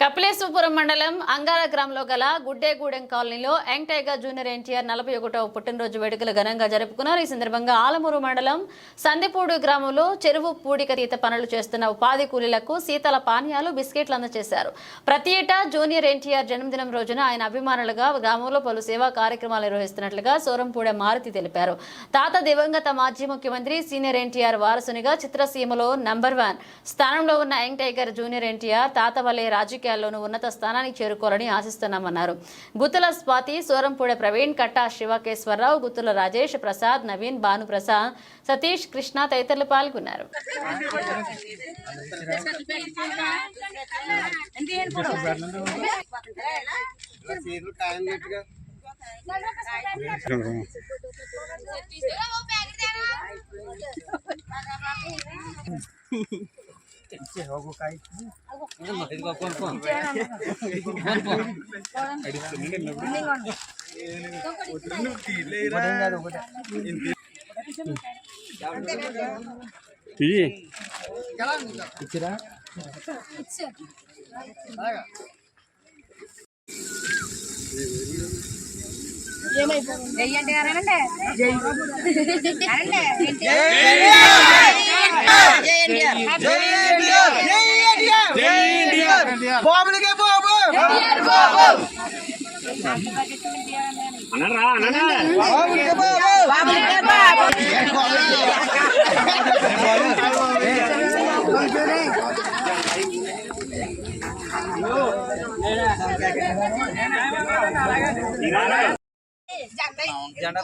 కపిలేశ్వరపురం మండలం అంగార గ్రామంలో గల గుడ్డేగూడెం కాలనీలో యంగ్ టైగర్ జూనియర్ ఎన్టీఆర్ నలభై ఒకటవ పుట్టినరోజు వేడుకలు ఘనంగా జరుపుకున్నారు. ఈ సందర్భంగా ఆలమూరు మండలం సందిపూడి గ్రామంలో చెరువు పూడిక తీత పనులు చేస్తున్న ఉపాధి కూలీలకు శీతల పానీయాలు బిస్కెట్లు అందజేశారు. ప్రతి ఏటా జూనియర్ ఎన్టీఆర్ జన్మదినం రోజున ఆయన అభిమానులుగా గ్రామంలో పలు సేవా కార్యక్రమాలు నిర్వహిస్తున్నట్లుగా సోరంపూడే మారుతి తెలిపారు. తాత దివంగత మాజీ ముఖ్యమంత్రి సీనియర్ ఎన్టీఆర్ వారసునిగా చిత్రసీమలో నంబర్ వన్ స్థానంలో ఉన్న యంగ్ టైగర్ జూనియర్ ఎన్టీఆర్ తాత వల్లే రాజకీయాల్లోనూ ఉన్నత స్థానానికి చేరుకోవాలని ఆశిస్తున్నామన్నారు. గుత్తుల స్వాతి సోరంపూడే ప్రవీణ్ కట్టా శివకేశ్వరరావు గుత్తుల రాజేష్ ప్రసాద్ నవీన్ భానుప్రసాద్ సతీష్ కృష్ణ తదితరులు పాల్గొన్నారు. చేతులు కాయం గట్టిగా ఇచ్చిరా చెయ్యండి అనండి బాబులకే బాబు బాబులకే బాబు జెండా